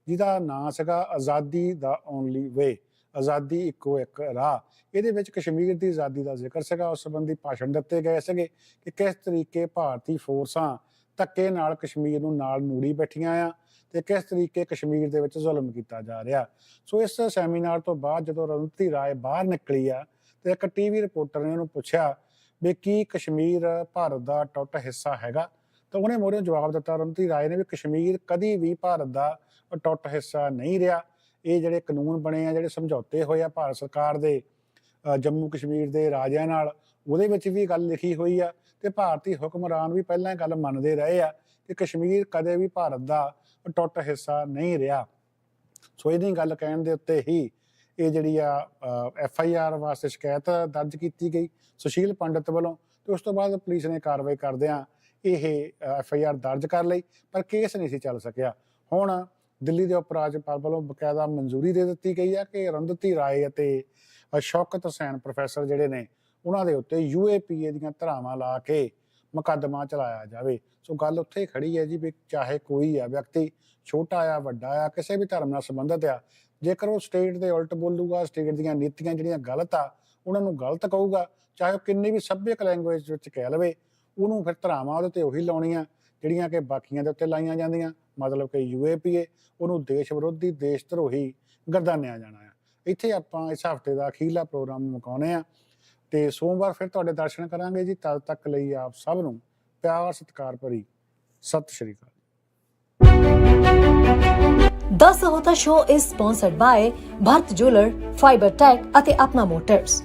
Speaker 2: ਜਿਹਦਾ ਨਾਂ ਸੀਗਾ ਆਜ਼ਾਦੀ ਦਾ ਓਨਲੀ ਵੇ ਆਜ਼ਾਦੀ ਇੱਕੋ ਇੱਕ ਰਾਹ। ਇਹਦੇ ਵਿੱਚ ਕਸ਼ਮੀਰ ਦੀ ਆਜ਼ਾਦੀ ਦਾ ਜ਼ਿਕਰ ਸੀਗਾ। ਉਸ ਸੰਬੰਧੀ ਭਾਸ਼ਣ ਦਿੱਤੇ ਗਏ ਸੀਗੇ ਕਿ ਕਿਸ ਤਰੀਕੇ ਭਾਰਤੀ ਫੋਰਸਾਂ ਧੱਕੇ ਨਾਲ ਕਸ਼ਮੀਰ ਨੂੰ ਨਾਲ ਨੂੜੀ ਬੈਠੀਆਂ ਆ ਤੇ ਕਿਸ ਤਰੀਕੇ ਕਸ਼ਮੀਰ ਦੇ ਵਿੱਚ ਜ਼ੁਲਮ ਕੀਤਾ ਜਾ ਰਿਹਾ। ਸੋ ਇਸ ਸੈਮੀਨਾਰ ਤੋਂ ਬਾਅਦ ਜਦੋਂ ਰਣਤੀ ਰਾਏ ਬਾਹਰ ਨਿਕਲੀ ਆ ਤੇ ਇੱਕ ਟੀਵੀ ਰਿਪੋਰਟਰ ਨੇ ਉਹਨੂੰ ਪੁੱਛਿਆ ਵੀ ਕੀ ਕਸ਼ਮੀਰ ਭਾਰਤ ਦਾ ਟੁੱਟ ਹਿੱਸਾ ਹੈਗਾ? ਤਾਂ ਉਹਨੇ ਮੋਰੇ ਜਵਾਬ ਦਿੱਤਾ ਰਣਤੀ ਰਾਏ ਨੇ ਵੀ ਕਸ਼ਮੀਰ ਕਦੀ ਵੀ ਭਾਰਤ ਦਾ ਟੁੱਟ ਹਿੱਸਾ ਨਹੀਂ ਰਿਹਾ। ਇਹ ਜਿਹੜੇ ਕਾਨੂੰਨ ਬਣੇ ਆ, ਜਿਹੜੇ ਸਮਝੌਤੇ ਹੋਏ ਆ ਭਾਰਤ ਸਰਕਾਰ ਦੇ ਜੰਮੂ ਕਸ਼ਮੀਰ ਦੇ ਰਾਜਿਆਂ ਨਾਲ, ਉਹਦੇ ਵਿੱਚ ਵੀ ਗੱਲ ਲਿਖੀ ਹੋਈ ਆ ਤੇ ਭਾਰਤੀ ਹੁਕਮਰਾਨ ਵੀ ਪਹਿਲਾਂ ਇਹ ਗੱਲ ਮੰਨਦੇ ਰਹੇ ਆ ਕਿ ਕਸ਼ਮੀਰ ਕਦੇ ਵੀ ਭਾਰਤ ਦਾ ਟੁੱਟ ਹਿੱਸਾ ਨਹੀਂ ਰਿਹਾ। ਸੋ ਇਹਦੀ ਗੱਲ ਕਹਿਣ ਦੇ ਉੱਤੇ ਹੀ ਇਹ ਜਿਹੜੀ ਆ ਐਫ ਆਈ ਆਰ ਵਾਸਤੇ ਸ਼ਿਕਾਇਤ ਦਰਜ ਕੀਤੀ ਗਈ ਸੁਸ਼ੀਲ ਪੰਡਤ ਵੱਲੋਂ ਤੇ ਉਸ ਤੋਂ ਬਾਅਦ ਪੁਲਿਸ ਨੇ ਕਾਰਵਾਈ ਕਰਦਿਆਂ ਇਹ ਐਫ ਆਈ ਆਰ ਦਰਜ ਕਰ ਲਈ ਪਰ ਕੇਸ ਨਹੀਂ ਸੀ ਚੱਲ ਸਕਿਆ। ਹੁਣ ਦਿੱਲੀ ਦੇ ਉਪ ਰਾਜਪਾਲ ਵੱਲੋਂ ਬਕਾਇਦਾ ਮਨਜ਼ੂਰੀ ਦੇ ਦਿੱਤੀ ਗਈ ਹੈ ਕਿ ਰੰਦਤੀ ਰਾਏ ਅਤੇ ਅ, ਸ਼ੌਕਤ ਹੁਸੈਨ ਪ੍ਰੋਫੈਸਰ ਜਿਹੜੇ ਨੇ ਉਹਨਾਂ ਦੇ ਉੱਤੇ ਯੂਏਪੀਏ ਦੀਆਂ ਧਰਾਵਾਂ ਲਾ ਕੇ ਮੁਕੱਦਮਾ ਚਲਾਇਆ ਜਾਵੇ। ਸੋ ਗੱਲ ਉੱਥੇ ਖੜੀ ਹੈ ਜੀ ਵੀ ਚਾਹੇ ਕੋਈ ਆ ਵਿਅਕਤੀ ਛੋਟਾ ਆ ਵੱਡਾ ਆ ਕਿਸੇ ਵੀ ਧਰਮ ਨਾਲ ਸੰਬੰਧਿਤ ਆ ਜੇਕਰ ਉਹ ਸਟੇਟ ਦੇ ਉਲਟ ਬੋਲੂਗਾ ਸਟੇਟ ਦੀਆਂ ਨੀਤੀਆਂ ਜਿਹੜੀਆਂ ਗਲਤ ਆ, ਉਹਨਾਂ ਨੂੰ ਗਲਤ ਕਹੂਗਾ, ਚਾਹੇ ਉਹ ਕਿੰਨੀ ਵੀ ਸੱਭਿਅਕ ਲੈਂਗੁਏਜ ਵਿੱਚ ਕਹਿ ਲਵੇ, ਉਹਨੂੰ ਫਿਰ ਧਰਾਵਾਂ ਉਹਦੇ ਤੇ ਉਹੀ ਲਾਉਣੀਆਂ, ਜਿਹੜੀਆਂ ਕਿ ਬਾਕੀਆਂ ਦੇ ਉੱਤੇ ਲਾਈਆਂ ਜਾਂਦੀਆਂ, ਮਤਲਬ ਕਿ ਯੂਏਪੀਏ ਉਹਨੂੰ ਦੇਸ਼ ਵਿਰੋਧੀ, ਦੇਸ਼ ਧਰੋਹੀ ਗਰਦਾਨਿਆ ਜਾਣਾ ਆ। ਇੱਥੇ ਆਪਾਂ ਇਸ ਹਫ਼ਤੇ ਦਾ ਅਖੀਰਲਾ ਪ੍ਰੋਗਰਾਮ ਮੁਕਾਉਨੇ ਆ ਤੇ ਸੋਮਵਾਰ ਫਿਰ ਤੁਹਾਡੇ ਦਰਸ਼ਨ ਕਰਾਂਗੇ ਜੀ। ਤਦ ਤੱਕ ਲਈ ਆਪ ਸਭ ਨੂੰ ਪਿਆਰ, ਸਤਿਕਾਰ ਭਰੀ। ਸਤਿ ਸ਼੍ਰੀ ਅਕਾਲ।
Speaker 1: ਦਾ Sahota show is sponsored by Bharat jeweller fibre tech ਅਤੇ ਆਪਣਾ ਮੋਟਰਸ